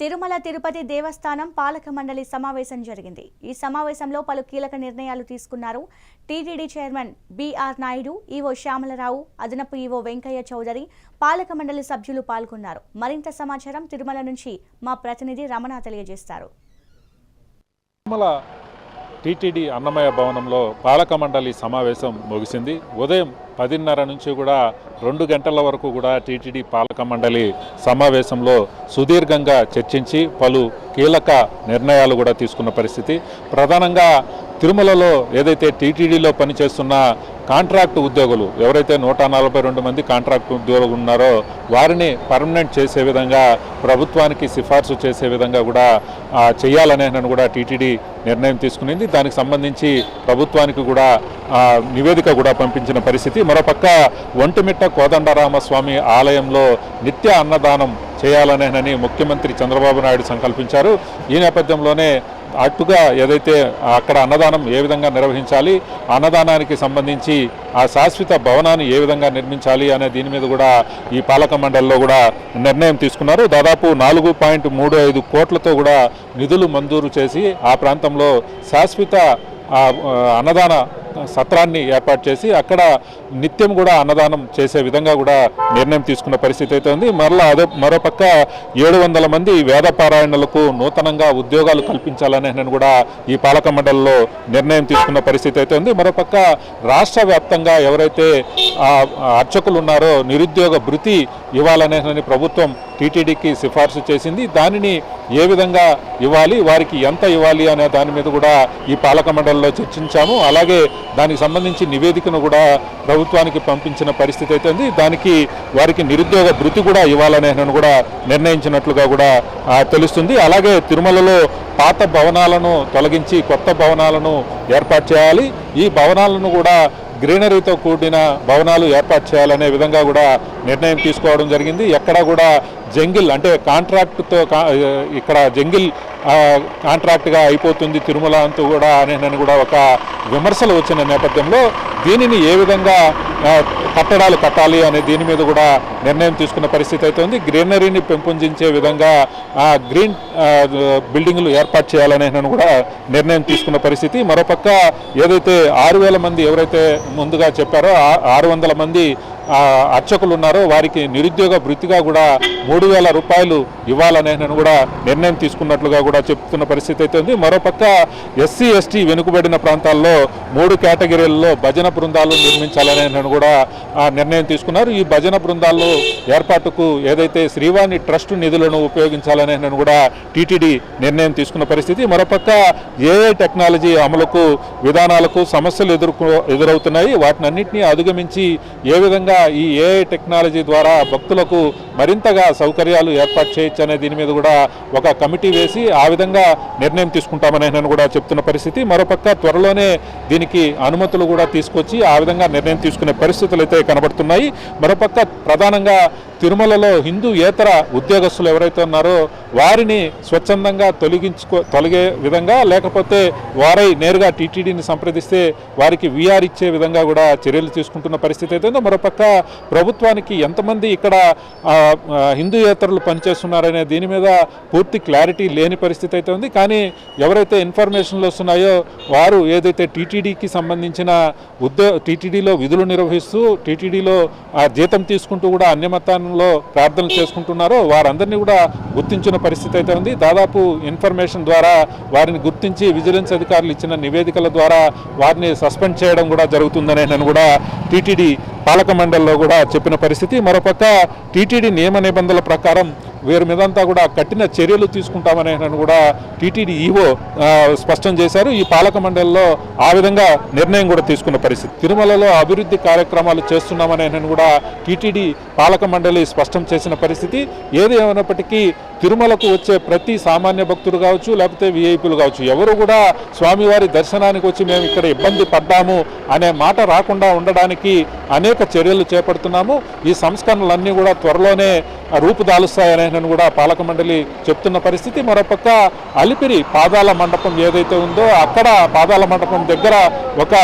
తిరుమల తిరుపతి దేవస్థానం పాలక మండలి సమావేశం జరిగింది. ఈ సమావేశంలో పలు కీలక నిర్ణయాలు తీసుకున్నారు. TTD chairman BR Naidu EO Syamalarao అదనపు ఈవో వెంకయ్య చౌదరి పాలక మండలి సభ్యులు పాల్గొన్నారు. మరింత సమాచారం తిరుమల నుంచి మా ప్రతినిధి రమణ తెలియజేస్తారు. తిరుమల టీటీడీ అన్నమయ్య భవనంలో పాలక మండలి సమావేశం ముగిసింది. ఉదయం పదిన్నర నుంచి కూడా రెండు గంటల వరకు కూడా టీటీడీ పాలక మండలి సమావేశంలో సుదీర్ఘంగా చర్చించి పలు కీలక నిర్ణయాలు కూడా తీసుకున్న పరిస్థితి. ప్రధానంగా తిరుమలలో ఏదైతే టీటీడీలో పనిచేస్తున్న కాంట్రాక్ట్ ఉద్యోగులు ఎవరైతే నూట నలభై రెండు మంది కాంట్రాక్ట్ ఉద్యోగులు ఉన్నారో వారిని పర్మనెంట్ చేసే విధంగా ప్రభుత్వానికి సిఫార్సు చేసే విధంగా కూడా చేయాలనే కూడా టీటీడీ నిర్ణయం తీసుకునింది. దానికి సంబంధించి ప్రభుత్వానికి కూడా నివేదిక కూడా పంపించిన పరిస్థితి. మరోపక్క ఒంటిమిట్ట కోదండరామస్వామి ఆలయంలో నిత్య అన్నదానం చేయాలనేనని ముఖ్యమంత్రి చంద్రబాబు నాయుడు సంకల్పించారు. ఈ నేపథ్యంలోనే అటుగా ఏదైతే అక్కడ అన్నదానం ఏ విధంగా నిర్వహించాలి అన్నదానానికి సంబంధించి ఆ శాశ్వత భవనాన్ని ఏ విధంగా నిర్మించాలి అనే దీని మీద కూడా ఈ పాలక మండలిలో కూడా నిర్ణయం తీసుకున్నారు. దాదాపు నాలుగు పాయింట్ మూడు ఐదు కోట్లతో కూడా నిధులు మంజూరు చేసి ఆ ప్రాంతంలో శాశ్వత అన్నదాన సత్రాన్ని ఏర్పాటు చేసి అక్కడ నిత్యం కూడా అన్నదానం చేసే విధంగా కూడా నిర్ణయం తీసుకున్న పరిస్థితి అయితే ఉంది. మరలా అదే మరోపక్క ఏడు వందల మంది వేద పారాయణలకు నూతనంగా ఉద్యోగాలు కల్పించాలని నేను కూడా ఈ పాలక మండలిలో నిర్ణయం తీసుకున్న పరిస్థితి అయితే ఉంది. మరోపక్క రాష్ట్ర వ్యాప్తంగా ఎవరైతే అర్చకులు ఉన్నారో నిరుద్యోగ భృతి ఇవ్వాలనేనని ప్రభుత్వం టీటీడీకి సిఫార్సు చేసింది. దానిని ఏ విధంగా ఇవ్వాలి వారికి ఎంత ఇవ్వాలి అనే దాని మీద కూడా ఈ పాలక మండలిలో చర్చించాము. అలాగే దానికి సంబంధించి నివేదికను కూడా ప్రభుత్వానికి పంపించిన పరిస్థితి అయితే ఉంది. దానికి వారికి నిరుద్యోగ భృతి కూడా ఇవ్వాలనే కూడా నిర్ణయించినట్లుగా కూడా తెలుస్తుంది. అలాగే తిరుమలలో పాత భవనాలను తొలగించి కొత్త భవనాలను ఏర్పాటు చేయాలి. ఈ భవనాలను కూడా గ్రీనరీతో కూడిన భవనాలు ఏర్పాటు చేయాలనే విధంగా కూడా నిర్ణయం తీసుకోవడం జరిగింది. ఎక్కడ కూడా జంగిల్ అంటే కాంట్రాక్ట్తో ఇక్కడ జంగిల్ కాంట్రాక్ట్గా అయిపోతుంది తిరుమల అంటూ కూడా అని కూడా ఒక విమర్శలు వచ్చిన నేపథ్యంలో దీనిని ఏ విధంగా కట్టడాలు కట్టాలి అనే దీని మీద కూడా నిర్ణయం తీసుకున్న పరిస్థితి అయితే ఉంది గ్రీనరీని పెంపొందించే విధంగా ఆ, గ్రీన్ బిల్డింగ్లు ఏర్పాటు చేయాలనే నన్ను కూడా నిర్ణయం తీసుకున్న పరిస్థితి. మరోపక్క ఏదైతే ఆరు వేల మంది ఎవరైతే ముందుగా చెప్పారో ఆ- ఆరు వందల మంది అర్చకులు ఉన్నారో వారికి నిరుద్యోగ వృత్తిగా కూడా మూడు వేల రూపాయలు ఇవ్వాలనే నేను కూడా నిర్ణయం తీసుకున్నట్లుగా కూడా చెప్తున్న పరిస్థితి అయితే ఉంది. మరోపక్క ఎస్సీ ఎస్టీ వెనుకబడిన ప్రాంతాల్లో మూడు కేటగిరీలలో భజన బృందాలు నిర్మించాలనే నేను కూడా నిర్ణయం తీసుకున్నారు. ఈ భజన బృందాల్లో ఏర్పాటుకు ఏదైతే శ్రీవాణి ట్రస్ట్ నిధులను ఉపయోగించాలనే నేను కూడా టీటీడీ నిర్ణయం తీసుకున్న పరిస్థితి. మరోపక్క ఏఐ టెక్నాలజీ అమలుకు విధానాలకు సమస్యలు ఎదుర్కొ ఎదురవుతున్నాయి? వాటినన్నింటినీ అధిగమించి ఏ విధంగా ఈ ఏఐ టెక్నాలజీ ద్వారా భక్తులకు మరింతగా సౌకర్యాలు ఏర్పాటు చేయొచ్చు అనే దీని మీద కూడా ఒక కమిటీ వేసి ఆ విధంగా నిర్ణయం తీసుకుంటామని నేను కూడా చెప్తున్న పరిస్థితి. మరోపక్క త్వరలోనే దీనికి అనుమతులు కూడా తీసుకొచ్చి ఆ విధంగా నిర్ణయం తీసుకునే పరిస్థితులు అయితే కనబడుతున్నాయి. మరోపక్క ప్రధానంగా తిరుమలలో హిందూ ఏతర ఉద్యోగస్తులు ఎవరైతే ఉన్నారో వారిని స్వచ్ఛందంగా తొలగించుకో తొలగే విధంగా లేకపోతే వారై నేరుగా టీటీడీని సంప్రదిస్తే వారికి వీఆర్ ఇచ్చే విధంగా కూడా చర్యలు తీసుకుంటున్న పరిస్థితి అయితే ఉంది. మరోపక్క ప్రభుత్వానికి ఎంతమంది ఇక్కడ హిందూ ఏతరులు పనిచేస్తున్నారనే దీని మీద పూర్తి క్లారిటీ లేని పరిస్థితి అయితే ఉంది. కానీ ఎవరైతే ఇన్ఫర్మేషన్లు వస్తున్నాయో వారు ఏదైతే టీటీడీకి సంబంధించిన ఉద్యో టీటీడీలో విధులు నిర్వహిస్తూ టీటీడీలో ఆ జీతం తీసుకుంటూ కూడా అన్యమతానంలో ప్రార్థనలు చేసుకుంటున్నారో వారందరినీ కూడా గుర్తించిన పరిస్థితి అయితే ఉంది. దాదాపు ఇన్ఫర్మేషన్ ద్వారా వారిని గుర్తించి విజిలెన్స్ అధికారులు ఇచ్చిన నివేదికల ద్వారా వారిని సస్పెండ్ చేయడం కూడా జరుగుతుందనే నేను కూడా టీటీడీ పాలక మండలిలో కూడా చెప్పిన పరిస్థితి. మరోపక్క టీటీడీ నియమ నిబంధనల ప్రకారం వీరి మీదంతా కూడా కఠిన చర్యలు తీసుకుంటామని కూడా టీటీడీ ఈవో స్పష్టం చేశారు. ఈ పాలక మండలిలో ఆ విధంగా నిర్ణయం కూడా తీసుకున్న పరిస్థితి. తిరుమలలో అభివృద్ధి కార్యక్రమాలు చేస్తున్నామని కూడా టీటీడీ పాలక మండలి స్పష్టం చేసిన పరిస్థితి. ఏది ఏమైనప్పటికీ తిరుమలకు వచ్చే ప్రతి సామాన్య భక్తుడు కావచ్చు లేకపోతే విఐపీలు కావచ్చు ఎవరు కూడా స్వామివారి దర్శనానికి వచ్చి మేము ఇక్కడ ఇబ్బంది పడ్డాము అనే మాట రాకుండా ఉండడానికి అనేక చర్యలు చేపడుతున్నాము. ఈ సంస్కరణలన్నీ కూడా త్వరలోనే రూపుదాలుస్తాయనే కూడా పాలక మండలి చెప్తున్న పరిస్థితి. మరోపక్క అలిపిరి పాదాల మండపం ఏదైతే ఉందో అక్కడ పాదాల మండపం దగ్గర ఒక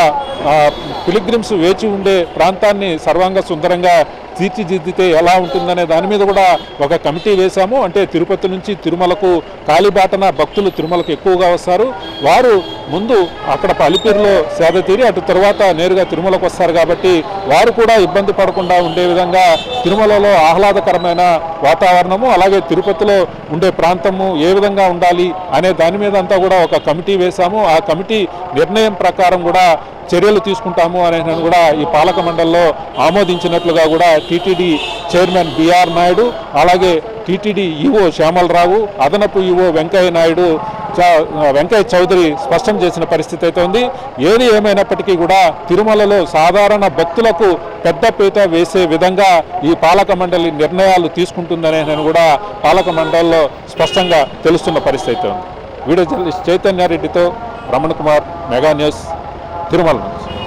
పిలిగ్రిమ్స్ వేచి ఉండే ప్రాంతాన్ని సర్వాంగ సుందరంగా తీర్చిదిద్దితే ఎలా ఉంటుందనే దాని మీద కూడా ఒక కమిటీ వేశాము. అంటే తిరుపతి నుంచి తిరుమలకు కాలిబాటన భక్తులు తిరుమలకు ఎక్కువగా వస్తారు. వారు ముందు అక్కడ అలిపిరిలో సేద తీరి అటు తర్వాత నేరుగా తిరుమలకు వస్తారు కాబట్టి వారు కూడా ఇబ్బంది పడకుండా ఉండే విధంగా తిరుమలలో ఆహ్లాదకరమైన వాతావరణము అలాగే తిరుపతిలో ఉండే ప్రాంతము ఏ విధంగా ఉండాలి అనే దాని మీద అంతా కూడా ఒక కమిటీ వేశాము. ఆ కమిటీ నిర్ణయం ప్రకారం కూడా చర్యలు తీసుకుంటాము అనే కూడా ఈ పాలక మండలిలో ఆమోదించినట్లుగా కూడా టీటీడీ చైర్మన్ బిఆర్ నాయుడు అలాగే టీటీడీ ఈవో శ్యామలరావు అదనపు ఈవో వెంకయ్య నాయుడు వెంకయ్య చౌదరి స్పష్టం చేసిన పరిస్థితి అయితే ఉంది. ఏది ఏమైనప్పటికీ కూడా తిరుమలలో సాధారణ భక్తులకు పెద్దపీట వేసే విధంగా ఈ పాలక మండలి నిర్ణయాలు తీసుకుంటుందనే కూడా పాలక మండలిలో స్పష్టంగా తెలుస్తున్న పరిస్థితి అయితే ఉంది. వీడియో జర్నలిస్ట్ చైతన్యారెడ్డితో రమణ కుమార్ మెగా న్యూస్. తిరుమల నుంచి